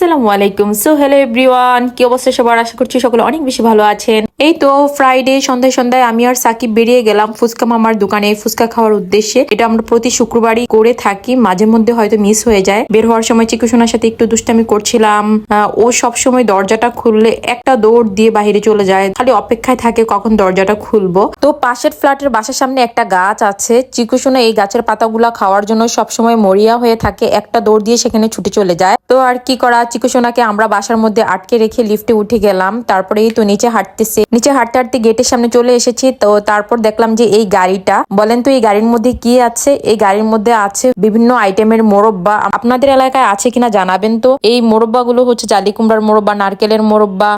আসসালামু আলাইকুম। So hello everyone কি অবস্থা সবার? আশা করছি সকলে অনেক বেশি ভালো আছেন। এই তো ফ্রাইডে সন্ধ্যায় সন্ধ্যায় আমি আর সাকিব বেরিয়ে গেলাম ফুচকা মামার দোকানে ফুচকা খাওয়ার উদ্দেশ্যে। এটা আমরা প্রতি শুক্রবারই করে থাকি, মাঝে মধ্যে হয়তো মিস হয়ে যায়। বের হওয়ার সময় চিকুসোনার সাথে একটু দুষ্টামি করছিলাম। ও সব সময় দরজাটা খুললে একটা দৌড় দিয়ে বাইরে চলে যায়। খালি অপেক্ষায় থাকে কখন দরজাটা খুলবো। তো পাশের ফ্ল্যাটের বাসার সামনে একটা গাছ আছে। চিকুসোনা এই গাছের পাতাগুলা খাওয়ার জন্য সবসময় মরিয়া হয়ে থাকে। একটা দৌড় দিয়ে সেখানে ছুটে চলে যায়। তো আর কি করা? চিকুসোনাকে আমরা বাসার মধ্যে আটকে রেখে লিফটে উঠে গেলাম। তারপরেই তো নিচে হাঁটতেছে। নিচে হাঁটতে হাঁটতে গেটের সামনে চলে এসেছি। তো তারপর দেখলাম যে এই গাড়িটা, বলেন তো এই গাড়ির মধ্যে কি আছে? এই গাড়ির মধ্যে আছে বিভিন্ন আইটেমের মোরব্বা। আপনাদের এলাকায় আছে কিনা জানাবেন তো? এই মোরব্বা গুলো হচ্ছে জালি কুমড়ার মোরব্বা, নারকেলের মোরব্বা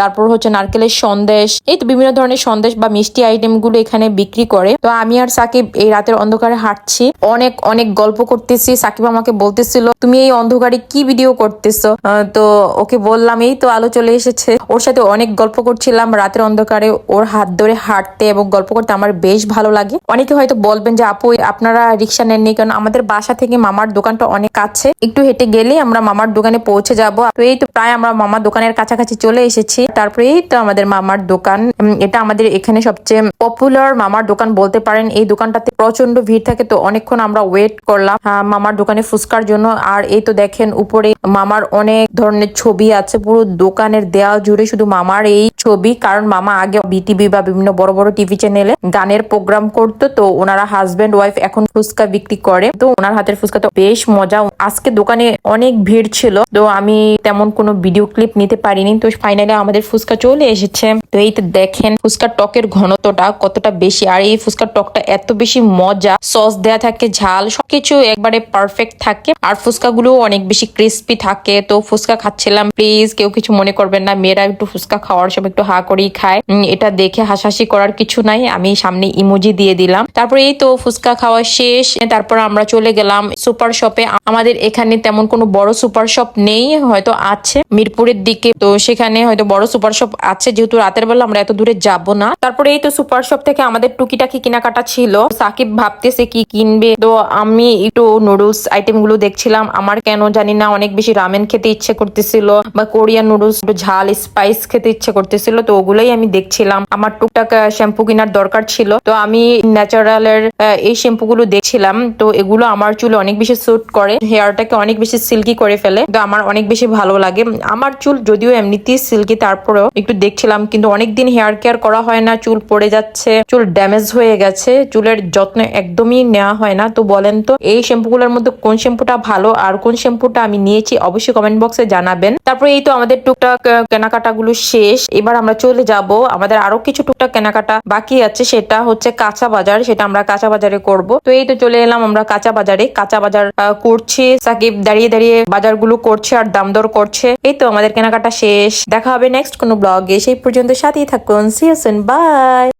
তারপর হচ্ছে নারকেলের সন্দেশ। এই তো বিভিন্ন ধরনের সন্দেশ বা মিষ্টি আইটেমগুলো এখানে বিক্রি করে। তো আমি আর সাকিব এই রাতের অন্ধকারে হাঁটছি। অনেক অনেক গল্প করতেছি। সাকিব আমাকে বলতেছিল, তুমি এই অন্ধকারে কি ভিডিও করতেছো? তো ওকে বললাম, এই তো আলো চলে এসেছে। ওর সাথে অনেক গল্প করছিলাম। রাতের অন্ধকারে ওর হাত ধরে হাঁটতে এবং গল্প করতে আমার বেশ ভালো লাগে। অনেকে হয়তো বলবেন যে, আপু, আপনারা রিক্সা নেননি কারণ আমাদের বাসা থেকে মামার দোকানটা অনেক কাছে। একটু হেঁটে গেলেই আমরা মামার দোকানে পৌঁছে যাব। তো এই তো প্রায় আমরা মামার দোকানের কাছাকাছি চলে এসেছি। তারপরে এই তো আমাদের মামার দোকান। এটা আমাদের এখানে সবচেয়ে পপুলার মামার দোকান বলতে পারেন। এই দোকানটাতে প্রচণ্ড ভিড় থাকে, তো অনেকক্ষণ আমরা ওয়েট করলাম মামার দোকানে ফুচকার জন্য। আর এই তো দেখেন, উপরে মামার অনেক ধরনের ছবি আছে, পুরো দোকানের দেয়াল জুড়ে শুধু মামার এই ছবি, কারণ মামা আগে বিটিভি বা বিভিন্ন বড় বড় টিভি চ্যানেলে গানের প্রোগ্রাম করতো। তো ওনারা হাজবেন্ড ওয়াইফ এখন ফুচকা বিক্রি করে। তো ওনার হাতের ফুচকা তো বেশ মজা। আজকে দোকানে অনেক ভিড় ছিল। তো আমি তেমন কোনো ভিডিও ক্লিপ নিতে পারিনি। তো ফাইনালি আমাদের ফুচকা চলে এসেছে। তো এই তো দেখেন ফুচকার টকের ঘনত্বটা কতটা বেশি। আর এই ফুচকার টকটা এত বেশি মজা, সস দেয়া থাকে, ঝাল, সবকিছু একবারে পারফেক্ট থাকে। আর ফুচকা গুলো অনেক বেশি ক্রিস্পি থাকে। তো ফুচকা খাচ্ছিলাম প্লিজ কেউ কিছু মনে করবেন না, মেয়েরা একটু ফুচকা খাওয়ার সময় একটু হা করেই খায়। এটা দেখে হাসাহাসি করার কিছু নাই, আমি সামনে ইমোজি দিয়ে দিলাম। তারপরে এই তো ফুচকা খাওয়া শেষ। তারপর আমরা চলে গেলাম সুপার শপে আমাদের এখানে তেমন কোনো বড় সুপার শপ নেই, হয়তো আছে মিরপুরের দিকে। তো সেখানে হয়তো বড় সুপার শপ আছে, যেহেতু রাতের বেলা আমরা এত দূরে যাব না। তারপরে এই তো সুপার শপ থেকে আমাদের টুকিটাকি কেনাকাটা ছিল। সাকিব ভাবতেছে কি কিনবে। তো আমি একটু নুডলস আইটেমগুলো দেখছিলাম। আমার কেন জানি না, অনেক বেশি রামেন খেতে ইচ্ছে করতেছিল বা কোরিয়ান নুডলস ঝাল, স্পাইস খেতে ইচ্ছে করতেছিল, তো ওগুলোই আমি দেখছিলাম। আমার টুকটাক শ্যাম্পু কেনার দরকার ছিল। তো আমি ন্যাচারালের এই শ্যাম্পু গুলো দেখছিলাম। তো এগুলো আমার চুল অনেক বেশি স্যুট করে। হেয়ারটাকে অনেক বেশি সিল্কি করে ফেলে। তো আমার অনেক বেশি ভালো লাগে। আমার চুল যদিও এমনিতেই সিল্কি, তারপরেও একটু দেখছিলাম, কিন্তু অনেকদিন হেয়ার কেয়ার করা হয় না, চুল পড়ে যাচ্ছে, চুল ড্যামেজ হয়ে গেছে, চুলের যত্ন একদমই নেওয়া হয় না। তো বলেন তো, এই শ্যাম্পুগুলোর মধ্যে কোন শ্যাম্পুটা ভালো আর কোন শ্যাম্পুটা আমি নিয়েছি অবশ্যই কমেন্ট বক্সে জানাবেন। তারপরে এই তো আমাদের টুকটাক কেনাকাটাগুলো শেষ। এবার আমরা চলে যাব। আমাদের আরও কিছু টুকটাক কেনাকাটা বাকি আছে, সেটা হচ্ছে কাঁচা বাজার, সেটা আমরা কাঁচা বাজারে করব। তো এই তো চলে এলাম আমরা কাঁচা বাজারে। কাঁচা বাজার করছি, সাকিব দাঁড়িয়ে দাঁড়িয়ে বাজারগুলো করছে আর দাম দর করছে। এই তো আমাদের কেনাকাটা শেষ। দেখা হবে নেক্সট কোনো ব্লগে সেই পর্যন্ত সাথেই থাকুন। C by